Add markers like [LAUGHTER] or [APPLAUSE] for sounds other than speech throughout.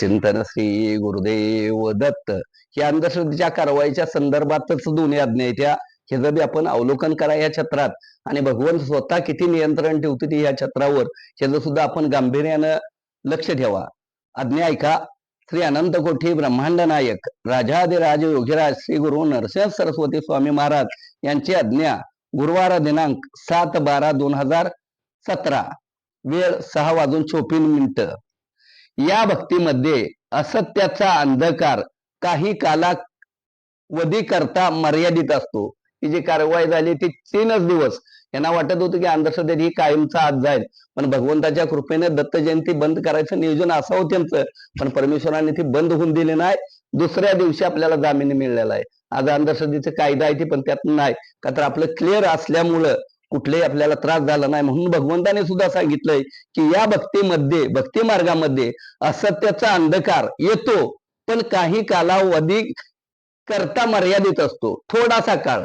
चिंतन श्री गुरुदेव दत्त. या अंधश्रद्धेच्या कारवाईच्या संदर्भातच दोन्ही आज्ञा त्या ह्याचं बी आपण अवलोकन करा या छत्रात आणि भगवंत स्वतः किती नियंत्रण ठेवते ते या छत्रावर ह्याचं सुद्धा आपण गांभीर्यानं लक्ष ठेवा. आज्ञा ऐका श्री अनंत कोठी ब्रह्मांड नायक राजाधिराज योगीराज श्री गुरु नरसिंह सरस्वती स्वामी महाराज यांची आज्ञा गुरुवार दिनांक सात बारा दोन हजार सतरा वेळ सहा वाजून चोपीन मिनिट. या भक्तीमध्ये असत्याचा अंधकार काही काला वधी करता मर्यादित असतो. ही जी कारवाई झाली ती तीनच दिवस. यांना वाटत होतं की अंधश्रद्धेत ही कायमचा आज जाईल. पण भगवंताच्या कृपेने दत्त जयंती बंद करायचं नियोजन असावं त्यांचं. पण परमेश्वराने ती बंद होऊन दिली नाही. दुसऱ्या दिवशी आपल्याला जामीन मिळलेला आहे. आज अंधश्रद्धेचे कायदा आहे ती पण त्यात नाही. का तर आपलं क्लिअर असल्यामुळं कुठलेही आपल्याला त्रास झाला नाही. म्हणून भगवंताने सुद्धा सांगितलंय की या भक्तीमध्ये भक्ती मार्गामध्ये असत्याचा अंधकार येतो. पण काही कालावधी करता मर्यादित असतो. थोडासा काळ.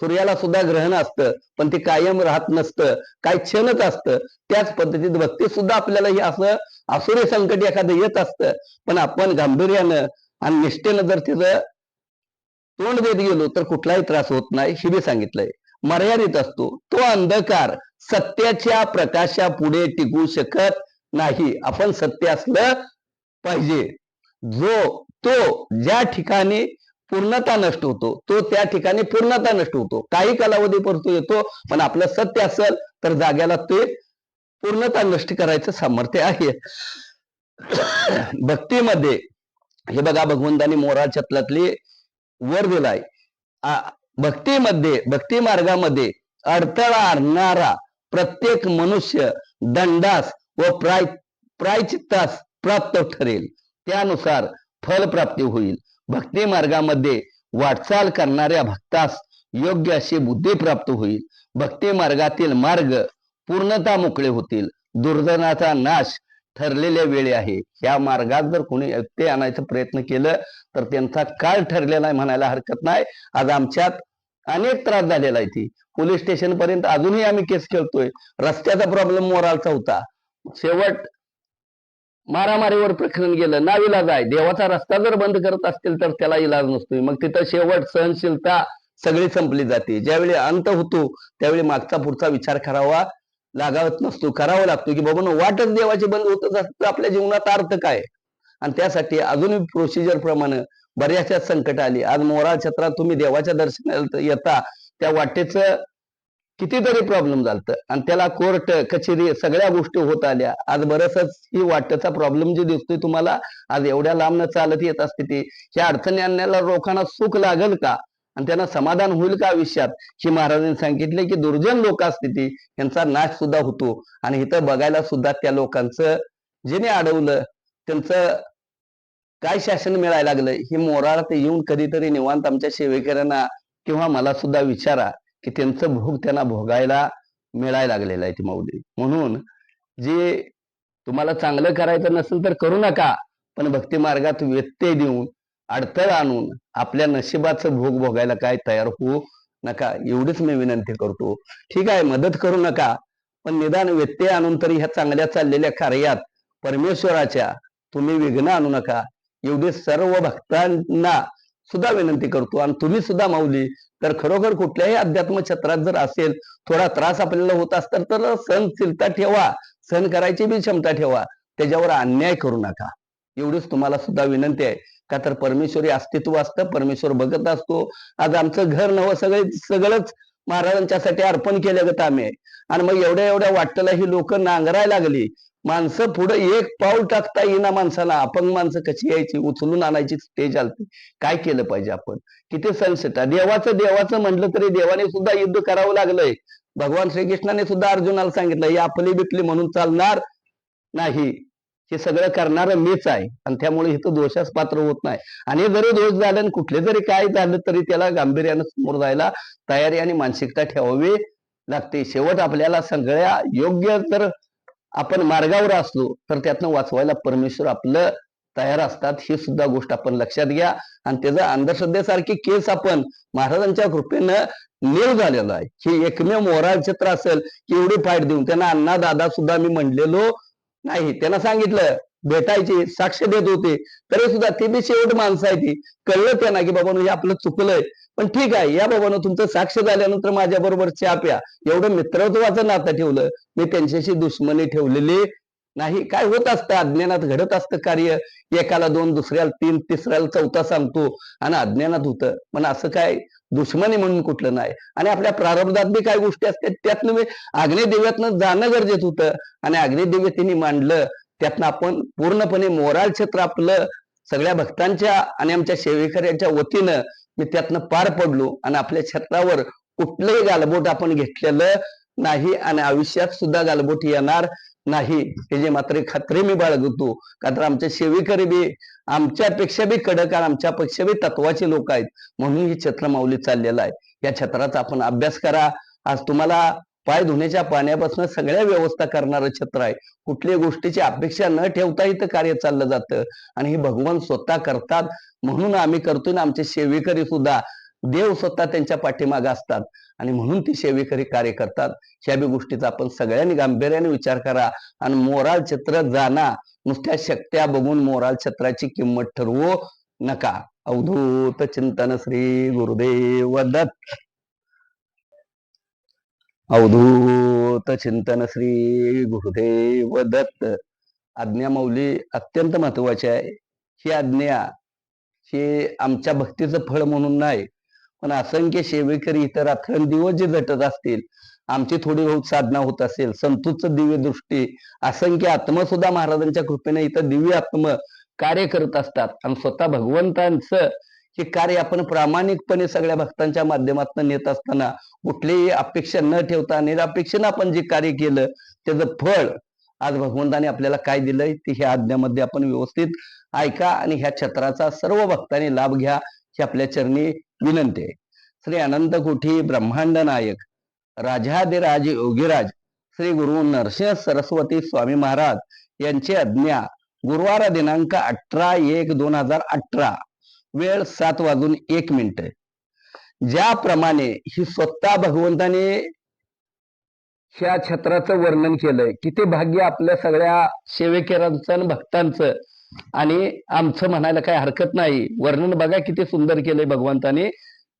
सूर्याला सुद्धा ग्रहण असतं पण ते कायम राहत नसतं काय क्षणच असतं. त्याच पद्धतीत भक्ती सुद्धा आपल्याला हे असं असुरी संकट एखादं येत असतं. पण आपण गांभीर्यानं आणि निष्ठेनं जर तिचं तोंड देत गेलो तर कुठलाही त्रास होत नाही हे मी सांगितलंय. मर्यादित असतो. तो अंधकार सत्याच्या प्रकाशा पुढे टिकू शकत नाही. आपण सत्य असलं पाहिजे. जो तो ज्या ठिकाणी पूर्णता नष्ट होतो. तो त्या ठिकाणी पूर्णता नष्ट होतो. काही कालावधी परतो येतो पण आपलं सत्य असेल तर जाग्याला ते पूर्णता नष्ट करायचं सामर्थ्य आहे. भक्तीमध्ये हे बघा भगवंतानी मोरा छतलातली वर दिलाय. भक्तीमध्ये भक्ती मार्गामध्ये अडथळा आणणारा प्रत्येक मनुष्य दंडास व प्राय प्रायचित्तास प्राप्त ठरेल. त्यानुसार फलप्राप्ती होईल. भक्ती मार्गामध्ये वाटचाल करणाऱ्या भक्तास योग्य अशी बुद्धी प्राप्त होईल. भक्ती मार्गातील मार्ग पूर्णता मोकळे होतील. दुर्धनाचा नाश ठरलेल्या वेळी आहे. या मार्गात जर कोणी ते आणायचा प्रयत्न केलं तर त्यांचा काळ ठरलेला आहे म्हणायला हरकत नाही. आज आमच्यात अनेक त्रास झालेला आहे ती पोलीस स्टेशन पर्यंत अजूनही आम्ही केस खेळतोय. रस्त्याचा प्रॉब्लेम मोरालचा होता. शेवट मारामारीवर प्रकरण गेलं ना इलाज आहे. देवाचा रस्ता जर बंद करत असतील तर त्याला इलाज नसतो मग तिथं शेवट सहनशीलता सगळी संपली जाते. ज्यावेळी अंत होतो त्यावेळी मागचा पुढचा विचार करावा लागावत नसतो. करावा लागतो की बाबा वाटच देवाची बंद होतच असतं आपल्या जीवनात अर्थ काय? आणि त्यासाठी अजूनही प्रोसिजर प्रमाणे बऱ्याचशा संकट आली. आज मोरा छत्रात तुम्ही देवाच्या दर्शनाला येता त्या वाटेचं कितीतरी प्रॉब्लेम झालत. आणि त्याला कोर्ट कचेरी सगळ्या गोष्टी होत आल्या. आज बरसच ही वाटेचा प्रॉब्लेम जे दिसतोय तुम्हाला आज एवढ्या लांब चालत येत असते ती. ह्या अडचणी आणण्याला लोकांना सुख लागल का? आणि त्यांना समाधान होईल का आयुष्यात? ही महाराजांनी सांगितले की दुर्जन लोक असते ती यांचा नाश सुद्धा होतो. आणि इथं बघायला सुद्धा त्या लोकांचं जेने अडवलं त्यांचं काय शासन मिळायला लागलं? हे मोराळात येऊन कधीतरी निवांत आमच्या सेवेकऱ्यांना किंवा मला सुद्धा विचारा. की त्यांचं भोग त्यांना भोगायला मिळायला लागलेलं आहे ती माऊली. म्हणून जे तुम्हाला चांगलं करायचं नसेल तर करू नका पण भक्ती मार्गात व्यत्यय देऊन अडथळा आणून आपल्या नशिबाचं भोग भोगायला काय तयार होऊ नका एवढीच मी विनंती करतो. ठीक आहे मदत करू नका पण निदान व्यत्यय आणून तरी ह्या चांगल्या चाललेल्या कार्यात परमेश्वराच्या तुम्ही विघ्न आणू नका. एवढे सर्व भक्तांना सुद्धा विनंती करतो. आणि तुम्ही सुद्धा माऊली तर खरोखर कुठल्याही अध्यात्म क्षेत्रात जर असेल थोडा त्रास आपल्याला होत असतात तर सहनशीलता ठेवा. सहन करायची बी क्षमता ठेवा. त्याच्यावर अन्याय करू नका. एवढीच तुम्हाला सुद्धा विनंती आहे. का तर परमेश्वरी अस्तित्व असतं परमेश्वर बघत असतो. आज आमचं घर नवं सगळे सगळंच महाराजांच्यासाठी अर्पण केलं आम्ही आहे. आणि मग एवढ्या एवढ्या वाटला ही लोक नांगरायला लागली. माणसं पुढे एक पाऊल टाकता येईना माणसाला. अपंग माणसं कशी यायची? उचलून आणायची स्टेज आलती. काय केलं पाहिजे आपण? किती सनसेट देवाचं देवाचं म्हटलं तरी देवाने सुद्धा युद्ध करावं लागलंय. भगवान श्रीकृष्णाने सुद्धा अर्जुनाला सांगितलं ही आपली बिकली म्हणून चालणार नाही. हे सगळं करणारं मीच आहे. आणि त्यामुळे इथं दोषास पात्र होत नाही. आणि जरी दोष झाले आणि कुठले जरी काय झालं तरी त्याला गांभीर्यानं समोर जायला तयारी आणि मानसिकता ठेवावी लागते. शेवट आपल्याला सगळ्या योग्य तर आपण मार्गावर असलो तर त्यातनं वाचवायला परमेश्वर आपलं तयार असतात. ही सुद्धा गोष्ट आपण लक्षात घ्या. आणि त्याचा अंधश्रद्धेसारखी केस आपण महाराजांच्या कृपेनं नील झालेलो आहे. ही एकमेव मोराळ चित्र असेल की एवढी फाईट देऊन. त्यांना अण्णा दादा सुद्धा मी म्हणलेलो नाही त्यांना सांगितलं भेटायचे साक्ष देत होते. तरी सुद्धा ते बी शेवट माणसं आहे ती. कळलं त्यांना की बाबा हे आपलं चुकलंय. पण ठीक आहे या बाबानं तुमचं साक्ष झाल्यानंतर माझ्या बरोबर चहा प्या. एवढं मित्रत्वाचं नातं ठेवलं. मी त्यांच्याशी दुश्मनी ठेवलेली नाही काय होत असतं? अज्ञानात घडत असतं कार्य. एकाला दोन दुसऱ्याला तीन तिसऱ्याला चौथा सांगतो आणि अज्ञानात होतं. पण असं काय दुश्मनी म्हणून कुठलं नाही. आणि आपल्या प्रारब्धात बी काय गोष्टी असतात त्यातनं मी अग्निदेव्यातनं जाणं गरजेचं होतं. आणि अग्निदेव्य तिने मांडलं. त्यातनं आपण पूर्णपणे मोराल क्षेत्र आपलं सगळ्या भक्तांच्या आणि आमच्या सेवेकऱ्यांच्या वतीनं मी त्यातनं पार पडलो आणि आपल्या क्षेत्रावर कुठलंही गालबोट आपण घेतलेलं नाही आणि आयुष्यात सुद्धा गालबोट येणार नाही. हे जे मात्र खात्री मी बाळगतो. का तर सेवेकरी बी आमच्यापेक्षा बी कडक आणि आमच्यापेक्षा बी तत्वाचे लोक आहेत. म्हणून ही छत्रमाऊली चाललेलं आहे. या छत्राचा आपण अभ्यास करा. आज तुम्हाला पाय धुण्याच्या पाण्यापासून सगळ्या व्यवस्था करणारं छत्र आहे. कुठल्याही गोष्टीची अपेक्षा न ठेवता इथं कार्य चाललं जातं. आणि हे भगवान स्वतः करतात. म्हणून आम्ही करतोय ना आमचे सेवेकरी सुद्धा देव स्वतः त्यांच्या पाठीमागे असतात. आणि म्हणून ती सेवेकरी कार्य करतात. ह्या बी गोष्टीचा आपण सगळ्यांनी गांभीर्याने विचार करा. आणि मोराल छत्र जाणा नुसत्या शक्त्या बघून मोराल छत्राची किंमत ठरवू नका. अवधूत चिंतन श्री गुरुदेव दत्त. अवधूत चिंतन श्री गुरुदेव दत्त. आज्ञा मौली अत्यंत महत्वाची आहे. ही आज्ञा हे आमच्या भक्तीचं फळ म्हणून नाही. पण असंख्य शेवेकरी इतर रात्रंदिवस जे झटत असतील आमची थोडी बहुत साधना होत असेल संतोषचं दिव्य दृष्टी असंख्य आत्म सुद्धा महाराजांच्या कृपेने इथं दिव्य आत्म कार्य करत असतात. आणि स्वतः भगवंतांचं हे कार्य आपण प्रामाणिकपणे सगळ्या भक्तांच्या माध्यमातून नेत असताना कुठलीही अपेक्षा न ठेवता निरापेक्षेनं आपण जे कार्य केलं त्याचं फळ आज भगवंताने आपल्याला काय दिलंय ते ह्या आज्ञामध्ये आपण व्यवस्थित ऐका आणि ह्या छत्राचा सर्व भक्तांनी लाभ घ्या ही आपल्या चरणी विनंती आहे. श्री अनंत कोठी ब्रह्मांड नायक राजाधिराज योगीराज श्री गुरु नरसिंह सरस्वती स्वामी महाराज यांची आज्ञा गुरुवार दिनांक अठरा एक दोन हजार अठरा वेळ सात वाजून एक मिनिट ज्याप्रमाणे ही स्वतः भगवंताने ह्या छत्राचं वर्णन केलंय किती भाग्य आपल्या सगळ्या सेवेकरांचं आणि भक्तांचं. आणि आमचं म्हणायला काही हरकत नाही. वर्णन बघा किती सुंदर केलंय भगवंताने.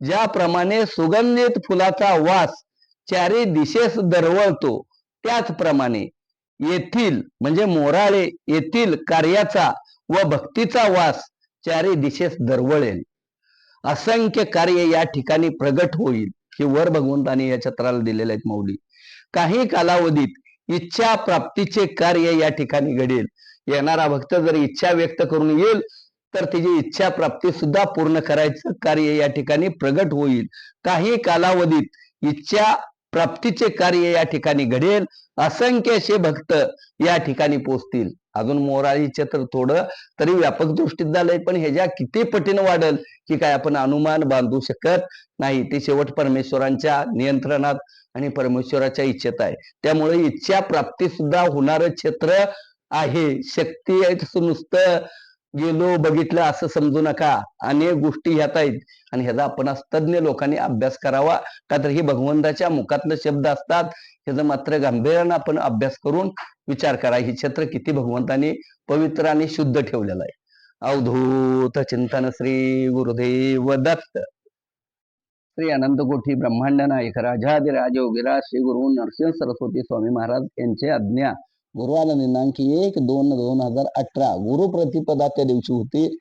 ज्याप्रमाणे सुगंधित फुलाचा वास चारी दिशेस दरवळतो त्याचप्रमाणे येथील म्हणजे मोराळे येथील कार्याचा व भक्तीचा वास चारी दिशेस दरवळेल. असंख्य कार्य या ठिकाणी प्रगट होईल हे वर भगवंताने या छत्राला दिलेले आहेत मौली काही कालावधीत इच्छा प्राप्तीचे कार्य या ठिकाणी घडेल. येणारा भक्त जर इच्छा व्यक्त करून येईल तर त्याची इच्छा प्राप्ती सुद्धा पूर्ण करायचं कार्य या ठिकाणी प्रगट होईल. काही कालावधीत इच्छा प्राप्तीचे कार्य या ठिकाणी घडेल असंख्य असे भक्त या ठिकाणी पोचतील. अजून मोराळीचे तर थोडं तरी व्यापक दृष्टीत झालंय पण ह्याच्या किती पटीनं वाढल की काय आपण अनुमान बांधू शकत नाही. ते शेवट परमेश्वरांच्या नियंत्रणात आणि परमेश्वराच्या इच्छेत आहे. त्यामुळे इच्छा प्राप्ती सुद्धा होणारं क्षेत्र आहे. शक्ती आहे तसं नुसतं गेलो बघितलं असं समजू नका. अनेक गोष्टी ह्यात आहेत. आणि ह्याचा आपण तज्ञ लोकांनी अभ्यास करावा. का तर हे भगवंताच्या मुखातले शब्द असतात. ह्याचा मात्र गांभीर्यानं आपण अभ्यास करून विचार करा. हे क्षेत्र किती भगवंताने पवित्र आणि शुद्ध ठेवलेलं आहे. अवधूत चिंतन श्री गुरुदेव दत्त. श्री अनंत कोठी ब्रह्मांड नायक राजाधिराज योगीराज श्री गुरु नरसिंह सरस्वती स्वामी महाराज यांचे आज्ञा. गुरुवार दिनांक एक दोन दोन हजार अठरा गुरु प्रतिपदा त्या दिवशी होती.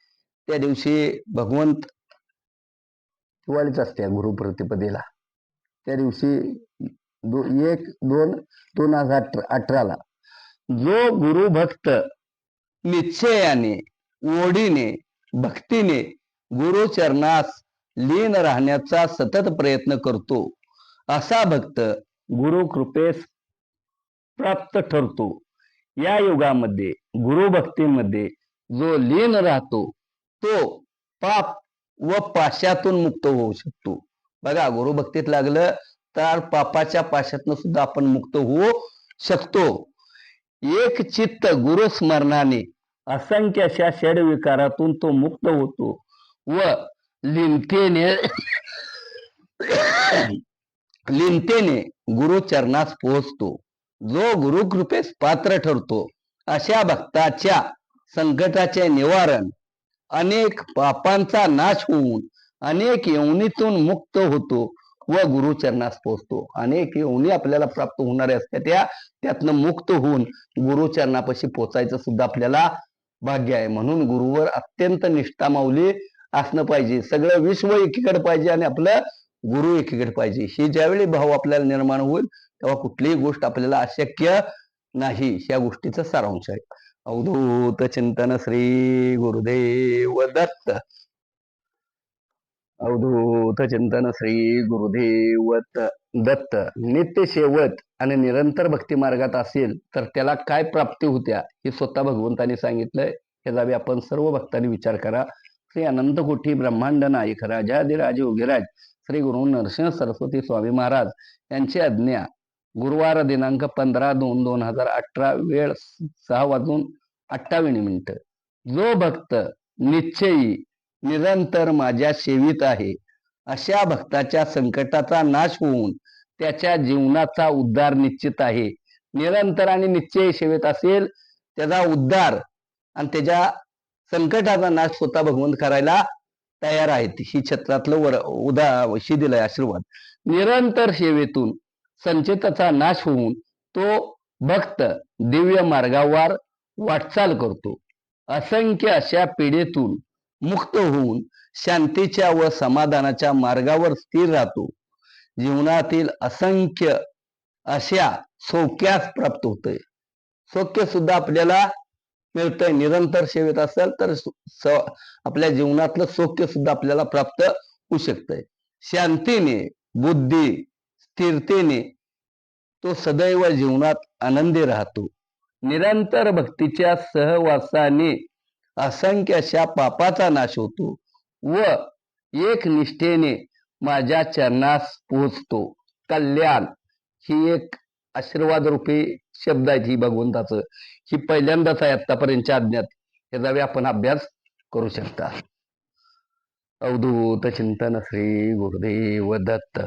त्या दिवशी भगवंत दिवाळीच असते गुरु प्रतिपदेला. त्या दिवशी दो एक दोन दोन हजार अठरा अठराला जो गुरु भक्त निश्चयाने ओढीने भक्तीने गुरु चरणास लीन राहण्याचा सतत प्रयत्न करतो असा भक्त गुरु कृपेस प्राप्त ठरतो. या युगामध्ये गुरु भक्तीमध्ये जो लीन राहतो तो पाप व पाशातून मुक्त होऊ शकतो. बघा गुरु भक्तीत लागलं तर पापाच्या पाशातनं सुद्धा आपण मुक्त होऊ शकतो. एक चित्त गुरुस्मरणाने असंख्य अशा षड विकारातून तो मुक्त होतो व लिंतेने [COUGHS] लिंतेने गुरुचरणास पोहोचतो. जो गुरुकृपेस पात्र ठरतो अशा भक्ताच्या संकटाचे निवारण अनेक पापांचा नाश होऊन अनेक यवनीतून मुक्त होतो व गुरुचरणास पोहोचतो. अनेक यवनी आपल्याला प्राप्त होणाऱ्या असतात. त्या त्यातनं मुक्त होऊन गुरुचरणापाशी पोचायचं सुद्धा आपल्याला भाग्य आहे. म्हणून गुरुवर अत्यंत निष्ठा माऊली असणं पाहिजे. सगळं विश्व एकीकडे पाहिजे आणि आपलं गुरु एकीकडे पाहिजे. ही ज्यावेळी भाव आपल्याला निर्माण होईल तेव्हा कुठलीही गोष्ट आपल्याला अशक्य नाही. या गोष्टीचा सारांश आहे. अवधूत चिंतन श्री गुरुदेव दत्त. अवधूत चिंतन श्री गुरुदेव दत्त. नित्य शेवट आणि निरंतर भक्ती मार्गात असेल तर त्याला काय प्राप्ती होत्या हे स्वतः भगवंतानी सांगितलंय. हे जावे आपण सर्व भक्तांनी विचार करा. श्री अनंत कोठी ब्रह्मांड नायक राजाधिराज योगीराज श्री गुरु नरसिंह सरस्वती स्वामी महाराज यांची आज्ञा गुरुवार दिनांक पंधरा दोन दोन हजार अठरा वेळ सहा वाजून अठ्ठावीस मिनिट. जो भक्त निश्चयी निरंतर माझ्या सेवित आहे अशा भक्ताच्या संकटाचा नाश होऊन त्याच्या जीवनाचा उद्धार निश्चित आहे. निरंतर आणि निश्चय सेवेत असेल त्याचा उद्धार आणि त्याच्या संकटाचा नाश स्वतः भगवंत करायला तयार आहेत. ही छत्रातलं वर उदा शी दिलाय आशीर्वाद. निरंतर सेवेतून संचिताचा नाश होऊन तो भक्त दिव्य मार्गावर वाटचाल करतो. असंख्य अशा पिढीतून मुक्त होऊन शांतीच्या व समाधानाच्या मार्गावर स्थिर राहतो. जीवनातील असंख्य अशा सौक्यास प्राप्त होतंय. सौख्य सुद्धा आपल्याला मिळतंय. निरंतर सेवेत असेल तर आपल्या जीवनातलं सौख्य सुद्धा आपल्याला प्राप्त होऊ शकतंय. शांतीने बुद्धी स्थिरतेने तो सदैव जीवनात आनंदी राहतो. निरंतर भक्तीच्या सहवासाने असंख्य अशा पापाचा नाश होतो व एक निष्ठेने माझ्या चरणास पोहोचतो. कल्याण ही एक आशीर्वाद रूपी शब्द आहेत ही भगवंताचं. ही पहिल्यांदाच आहे आतापर्यंतच्या अज्ञात याचा बी आपण अभ्यास करू शकता. अवधूत चिंतन श्री गुरुदेव दत्त.